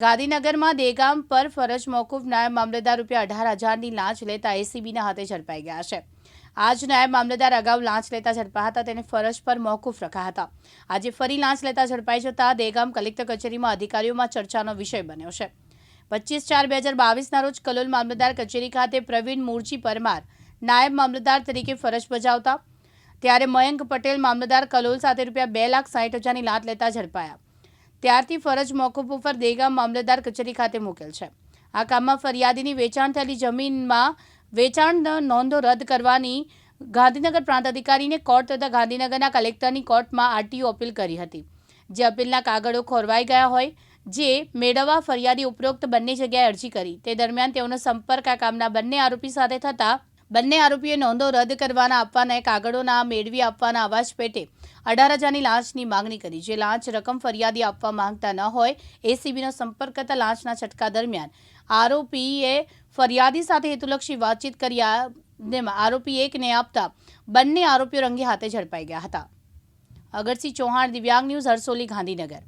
ગાંધીનગરમાં દેગામ પર ફરજ મોકૂફ નાયબ મામલતદાર રૂપિયા અઢાર હજારની લાંચ લેતા એસીબીના હાથે ઝડપાઈ ગયા છે. આજ નાયબ મામલતદાર અગાઉ લાંચ લેતા ઝડપાયા હતા, તેને ફરજ પર મોકૂફ રખાયા હતા. આજે ફરી લાંચ લેતા ઝડપાઈ જતા દેગામ કલેક્ટર કચેરીમાં અધિકારીઓમાં ચર્ચાનો વિષય બન્યો છે. પચીસ ચાર બે હજાર બાવીસના રોજ કલોલ મામલતદાર કચેરી ખાતે પ્રવીણ મૂળજી પરમાર નાયબ મામલતદાર તરીકે ફરજ બજાવતા, ત્યારે મયંક પટેલ મામલતદાર કલોલ સાથે રૂપિયા બે લાખ સાઠ હજારની લાંચ લેતા ઝડપાયા. ત્યારથી ફરજ મોકૂફ ઉપર દેગામ મામલતદાર કચેરી ખાતે મૂકેલ છે. આ કામમાં ફરિયાદીની વેચાણ થયેલી જમીનમાં વેચાણ નોંધો રદ કરવાની ગાંધીનગર પ્રાંત અધિકારીને કોર્ટ તથા ગાંધીનગરના કલેક્ટરની કોર્ટમાં આરટીઓ અપીલ કરી હતી. જે અપીલના કાગળો ખોરવાઈ ગયા હોય, જે મેળવવા ફરિયાદી ઉપરોક્ત બંને જગ્યાએ અરજી કરી, તે દરમિયાન તેઓનો સંપર્ક આ કામના બંને આરોપી સાથે થતા બંને આરોપીએ નોંધો રદ કરવાના આપવાના કાગળોના મેળવી આપવાના અવાજ પેટે અઢાર હજારની લાંચની માંગણી કરી. જે લાંચ રકમ ફરિયાદી આપવા માંગતા ન હોય, એસીબીનો સંપર્ક કરતા લાંચના છટકા દરમિયાન આરોપીએ ફરિયાદી સાથે હેતુલક્ષી વાતચીત કર્યા જેમાં આરોપી એકને આપતા બંને આરોપીઓ રંગે હાથે ઝડપાઈ ગયા હતા. અગરસિંહ ચૌહાણ, દિવ્યાંગ ન્યૂઝ, હરસોલી, ગાંધીનગર.